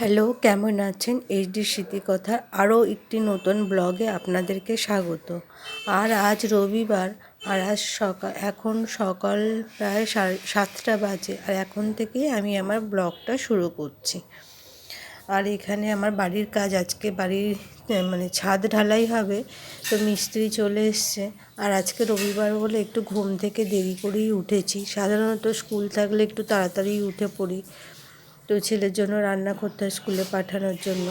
Hello, কেমন আছেন? HD স্মৃতিকথার আরও একটি নতুন ব্লগে আপনাদেরকে স্বাগত। আর আজ রবিবার, আর আজ সকাল, এখন সকাল প্রায় সাতটা বাজে, আর এখন থেকেই আমি আমার ব্লগটা শুরু করছি। আর এখানে আমার বাড়ির কাজ, আজকে বাড়ির মানে ছাদ ঢালাই হবে, তো মিস্ত্রি চলে এসছে। আর আজকে রবিবার বলে একটু ঘুম থেকে দেরি করেই উঠেছি। সাধারণত স্কুল থাকলে একটু তাড়াতাড়ি উঠে পড়ি। তো ছেলের জন্য রান্না করতে হয় স্কুলে পাঠানোর জন্য।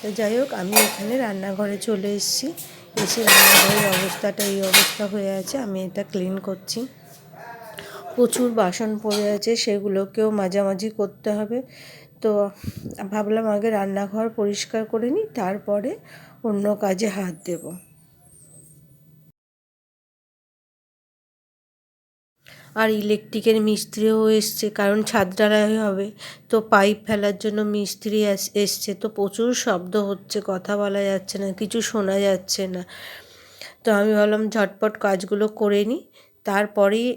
তো যাই হোক, আমি এখানে রান্নাঘরে চলে এসেছি। এসে রান্নাঘরের অবস্থাটা, এই অবস্থা হয়ে আছে। আমি এটা ক্লিন করছি। প্রচুর বাসন পড়ে আছে, সেগুলোকেও মাঝামাঝি করতে হবে। তো ভাবলাম আগে রান্নাঘর পরিষ্কার করে নিই, তারপরে অন্য কাজে হাত দেবো। আর ইলেকট্রিকের মিস্ত্রিও এসছে, কারণ ছাদ ঢালাই হবে। তো পাইপ ফেলার জন্য মিস্ত্রি এসছে। তো প্রচুর শব্দ হচ্ছে, কথা বলা যাচ্ছে না, কিছু শোনা যাচ্ছে না। তো আমি ভাবলাম ঝটপট কাজগুলো করে নিই তারপরেই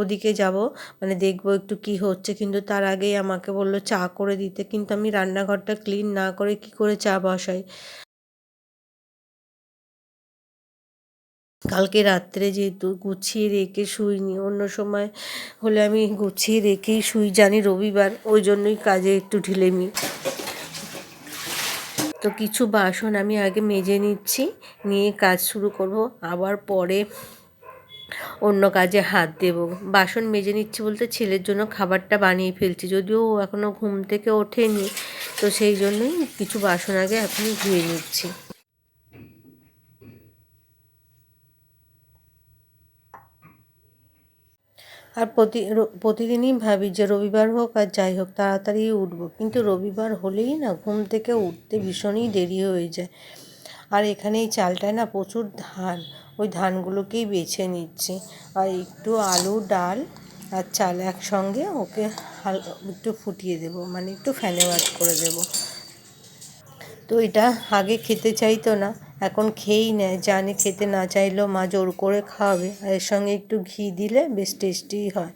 ওদিকে যাব মানে দেখব একটু কি হচ্ছে। কিন্তু তার আগেই আমাকে বলল চা করে দিতে। কিন্তু আমি রান্নাঘরটা ক্লিন না করে কি করে চা বসাই? কালকে রাত্রে যেহেতু গুছিয়ে রেখে শুইনি, অন্য সময় হলে আমি গুছিয়ে রেখেই শুই জানি রবিবার, ওই জন্যই কাজে একটু ঢিলেমি। তো কিছু বাসন আমি আগে মেজে নিচ্ছি, নিয়ে কাজ শুরু করব, আবার পরে অন্য কাজে হাত দেব। বাসন মেজে নিচ্ছি বলতে ছেলের জন্য খাবারটা বানিয়ে ফেলছি, যদিও এখনও ঘুম থেকে ওঠেনি, তো সেই জন্যই কিছু বাসন আগে এখন ধুয়ে নিচ্ছি। আর প্রতি প্রতিদিনই ভাবি যে রবিবার হোক আর যাই হোক, তাড়াতাড়ি উঠবো। কিন্তু রবিবার হলেই না ঘুম থেকে উঠতে ভীষণই দেরি হয়ে যায়। আর এখানে এই চালটায় না প্রচুর ধান, ওই ধানগুলোকেই বেছে নিচ্ছি। আর একটু আলু, ডাল আর চাল একসঙ্গে ওকে হাল, একটু ফুটিয়ে দেবো মানে একটু ফ্যানে ওয়াশ করে দেবো। তো এটা আগে খেতে চাইতো না এখন খেয়েই নেয়, জানে খেতে না চাইলেও মা জোর করে খাওয়াবে। আর এর সঙ্গে একটু ঘি দিলে বেশ টেস্টি হয়।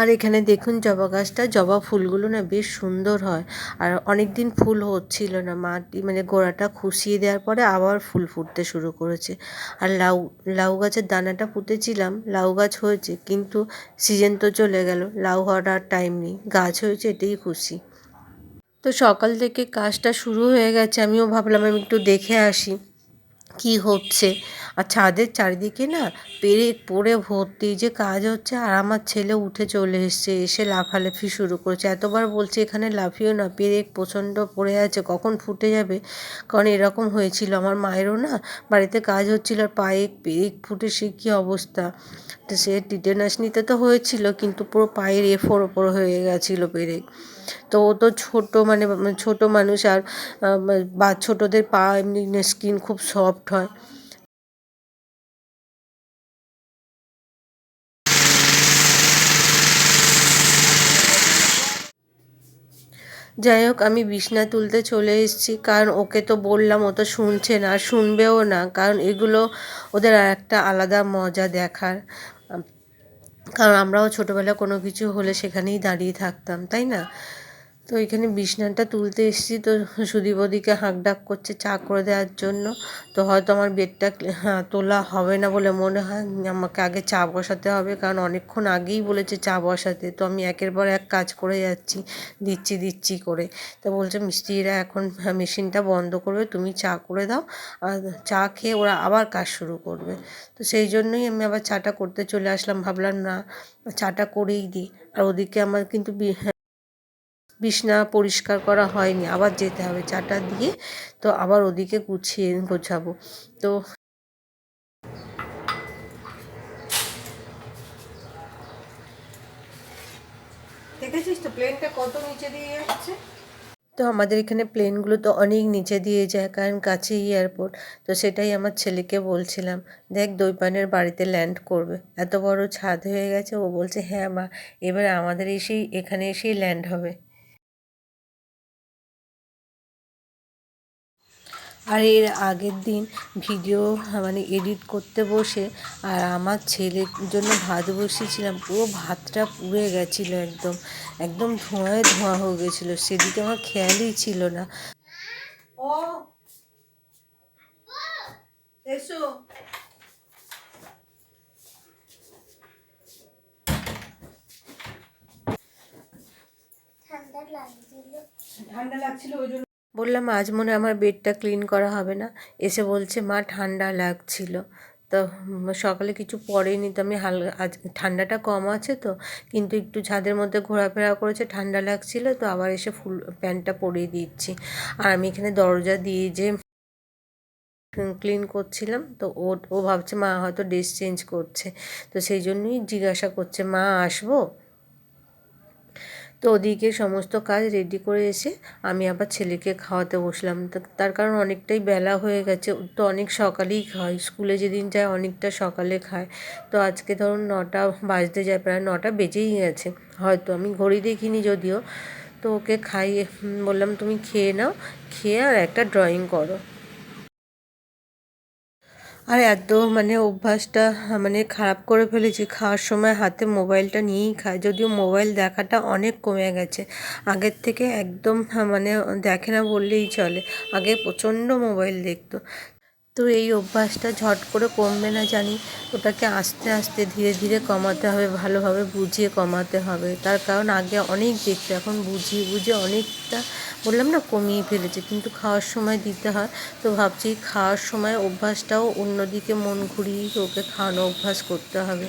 আর এখানে দেখুন জবা গাছটা, জবা ফুলগুলো না বেশ সুন্দর হয়। আর অনেক দিন ফুল হচ্ছিল না মাটি মানে গোড়াটা খুশিয়ে দেওয়ার পরে আবার ফুল ফুটতে শুরু করেছে। আর লাউ লাউ গাছের দানাটা পুঁতেছিলাম, লাউ গাছ হয়েছে, কিন্তু সিজন তো চলে গেল, লাউ হওয়ার আর টাইম নেই। গাছ হয়েছে এটাই খুশি। তো সকাল থেকে কাজটা শুরু হয়ে গেছে, আমিও ভাবলাম আমি একটু দেখে আসি কি হচ্ছে। আর ছাদের চারিদিকে না পেরেক পড়ে ভর্তি, যে কাজ হচ্ছে আর আমার ছেলে উঠে চলে এসছে, এসে লাফালাফি শুরু করেছে। এতবার বলছে এখানে লাফিও না, পেরেক প্রচণ্ড পড়ে আছে, কখন ফুটে যাবে? কারণ এরকম হয়েছিল, আমার মায়েরও না বাড়িতে কাজ হচ্ছিল আর পায়ে পেরেক ফুটে, সে কী অবস্থা? সে টিটেনাস নিতে তো হয়েছিল, কিন্তু পুরো পায়ের এফোর ওপর হয়ে গেছিল পেরেক। তো ও তো ছোটো মানে ছোটো মানুষ আর বা, ছোটোদের পা এমনি স্কিন খুব সফট হয়। যাই হোক আমি বিছনা তুলতে চলে এসেছি, কারণ ওকে তো বললাম ও তো শুনছে না শুনবেও না, কারণ এগুলো ওদের আর একটা আলাদা মজা দেখার। কারণ আমরাও ছোটোবেলা কোনো কিছু হলে সেখানেই দাঁড়িয়ে থাকতাম তাই না? তো এখানে বিছনাটা তুলতে এসেছি। তো সুদীপ ওদিকে হাঁক ডাক করছে চা করে দেওয়ার জন্য। তো হয়তো আমার বেডটা হ্যাঁ তোলা হবে না বলে মনে হয়। আমাকে আগে চা বসাতে হবে কারণ অনেকক্ষণ আগেই বলেছে চা বসাতে। তো আমি একের পর এক কাজ করে যাচ্ছি, দিচ্ছি দিচ্ছি করে। তো বলছে মিস্ত্রিরা এখন মেশিনটা বন্ধ করবে, তুমি চা করে দাও। আর চা খেয়ে ওরা আবার কাজ শুরু করবে। তো সেই জন্যই আমি আবার চাটা করতে চলে আসলাম। ভাবলাম না, চাটা করেই দিই। আর ওদিকে আমার কিন্তু বিছনা পরিষ্কার করা হয়নি আবার যেতে হবে চাটা দিয়ে তো আবার ওদিকে গুছিয়ে গোছাবো। তো দেখেছিস তো প্লেনটা কত নিচে দিয়ে যাচ্ছে? তো আমাদের এখানে প্লেনগুলো তো অনেক নিচে দিয়ে যায় কারণ কাছেই এয়ারপোর্ট তো সেটাই আমার ছেলেকে বলছিলাম দেখ দইপানের বাড়িতে ল্যান্ড করবে। এত বড় ছাদ হয়ে গেছে ও বলছে হ্যাঁ মা এবার আমাদের এসেই এখানে এসেই ল্যান্ড হবে। আর এর আগের দিন ভিডিও মানে এডিট করতে বসে আর আমার ছেলের জন্য ভাত বসিয়েছিলাম পুরো ভাতটা পুড়ে গেছিল একদম একদম ধোঁয়ায় ধোঁয়া হয়ে গেছিল সেদিকে আমার খেয়ালই ছিল না। ও এসো। ঠান্ডা লাগছিল। ওই জন্য বললাম, আজ মনে আমার বেডটা ক্লিন করা হবে না। এসে বলছে, মা, ঠান্ডা লাগছিল। তো সকালে কিছু পরেনি তো আমি হালকা, আজ ঠান্ডাটা কম আছে তো, কিন্তু একটু ছাদের মধ্যে ঘোরাফেরা করেছে, ঠান্ডা লাগছিল তো আবার এসে ফুল প্যান্টটা পরিয়ে দিচ্ছি। আর আমি এখানে দরজা দিয়ে যে ক্লিন করছিলাম, তো ও ও ভাবছে, মা, হয়তো ড্রেস চেঞ্জ করছে। তো সেই জন্যই জিজ্ঞাসা করছে, মা, আসব? তো ওদিকে সমস্ত কাজ রেডি করে এসে আমি আবার ছেলেকে খাওয়াতে বসলাম। তার কারণ অনেকটাই বেলা হয়ে গেছে। তো অনেক সকালেই খায়। স্কুলে যেদিন যায় অনেকটা সকালে খায়। তো আজকে ধরুন নটা বাজতে যায়, প্রায় নটা বেজেই গেছে। হয়তো আমি ঘড়ি দেখিনি যদিও। তো ওকে খাইয়ে বললাম, তুমি খেয়ে নাও। খেয়ে আর একটা ড্রয়িং করো। আর এত মানে অভ্যাসটা মানে খারাপ করে ফেলেছি। খাওয়ার সময় হাতে মোবাইলটা নিয়েই খায় যদিও মোবাইল দেখাটা অনেক কমে গেছে। আগের থেকে একদম হ্যাঁ, মানে দেখে না বললেই চলে। আগে প্রচণ্ড মোবাইল দেখতো। তো এই অভ্যাসটা ঝট করে কমবে না জানি। ওটাকে আস্তে আস্তে ধীরে ধীরে কমাতে হবে, ভালোভাবে বুঝিয়ে কমাতে হবে। তার কারণ আগে অনেক দেখতো, এখন বুঝিয়ে বুঝিয়ে অনেকটা বললাম না কমিয়ে ফেলেছে। কিন্তু খাওয়ার সময় দিতে হয়। তো ভাবছি খাওয়ার সময় অভ্যাসটাও অন্যদিকে মন ঘুরিয়ে ওকে খাওয়ানো অভ্যাস করতে হবে।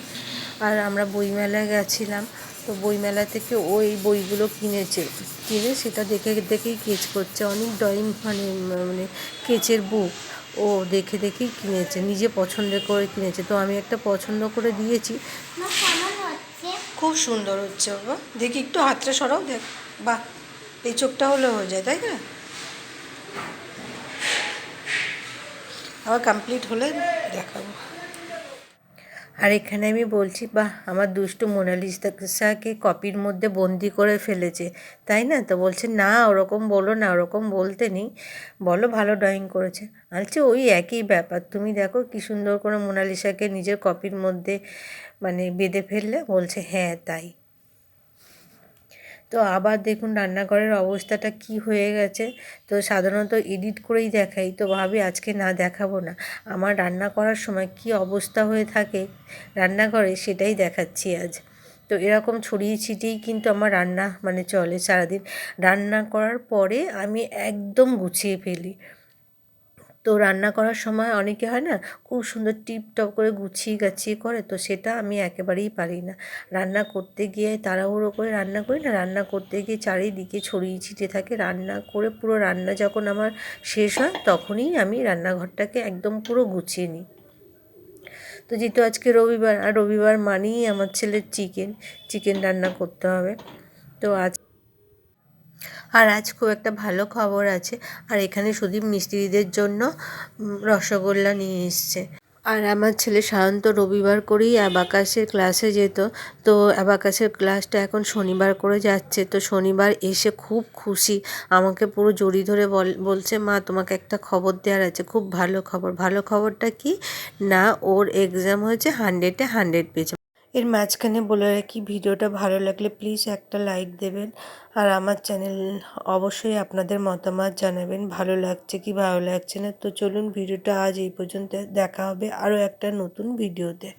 আর আমরা বইমেলায় গেছিলাম, তো বইমেলা থেকে ওই বইগুলো কিনেছে। কিনে সেটা দেখে দেখেই কেচ করছে। অনেক ড্রয়িং মানে মানে কেচের বুক। ও দেখে দেখেই কিনেছে নিজে পছন্দ করে কিনেছে। তো আমি একটা পছন্দ করে দিয়েছি। মা কেমন হচ্ছে? খুব সুন্দর হচ্ছে বাবা। দেখি একটু হাতটা সরাও দেখ। বাহ এই চোখটা হলে হয়ে যায় তাই না? আবার কমপ্লিট হলে দেখাবো। আর এখানে আমি বলছি, বাহ, আমার দুষ্ট মোনালিসাকে কপির মধ্যে বন্দি করে ফেলেছে। তাই না? তো বলছে, না, ওরকম বলো না, ওরকম বলতে নেই। বলো, ভালো ড্রয়িং করেছে। আলছে ওই একই ব্যাপার। তুমি দেখো কি সুন্দর করে মোনালিসাকে নিজের কপির মধ্যে মানে বেঁধে ফেললে। বলছে হ্যাঁ তাই। তো আবার দেখুন রান্নাঘরের অবস্থাটা কি হয়ে গেছে। তো সাধারণত এডিট করেই দেখাই, তো ভাবি আজকে না দেখাবো না। আমার রান্না করার সময় কি অবস্থা হয়ে থাকে রান্নাঘরে সেটাই দেখাচ্ছি আজ। তো এরকম ছড়িয়ে ছিটিয়েই কিন্তু আমার রান্না মানে চলে সারাদিন। রান্না করার পরে আমি একদম গুছিয়ে ফেলি। তো রান্না করার সময় অনেকে হয় না, খুব সুন্দর টিপটপ করে গুছিয়ে গাছিয়ে করে, তো সেটা আমি একেবারেই পারি না। রান্না করতে গিয়ে তাড়াহুড়ো করে রান্না করি না, রান্না করতে গিয়ে চারিদিকে ছড়িয়ে ছিটে থাকে, রান্না করে পুরো রান্না যখন আমার শেষ হয় তখনই আমি রান্নাঘরটাকে একদম পুরো গুছিয়ে নিই। তো যেহেতু আজকে রবিবার, আর রবিবার মানেই আমার ছেলের চিকেন চিকেন রান্না করতে হবে। তো আজ আর আজ খুব একটা ভালো খবর আছে। আর এখানে সুদীপ মিস্ত্রিদের জন্য রসগোল্লা নিয়ে এসছে। আর আমার ছেলে সাধারণত রবিবার করেই অ্যাবাকাসের ক্লাসে যেত। তো অ্যাবাকাসের ক্লাসটা এখন শনিবার করে যাচ্ছে। তো শনিবার এসে খুব খুশি। আমাকে পুরো জড়িয়ে ধরে বল, বলছে, মা, তোমাকে একটা খবর দেওয়ার আছে। খুব ভালো খবর। ভালো খবরটা কি? না, ওর এক্সাম হয়েছে হান্ড্রেডে হান্ড্রেড পেয়েছে। এর মাঝখানে বলে রাখি, ভিডিওটা ভালো লাগলে প্লিজ একটা লাইক দেবেন। আর আমার চ্যানেল অবশ্যই আপনাদের মতামত জানাবেন, ভালো লাগছে কি ভালো লাগছে না। তো চলুন, ভিডিওটা আজ এই পর্যন্ত দেখা হবে আরও একটা নতুন ভিডিওতে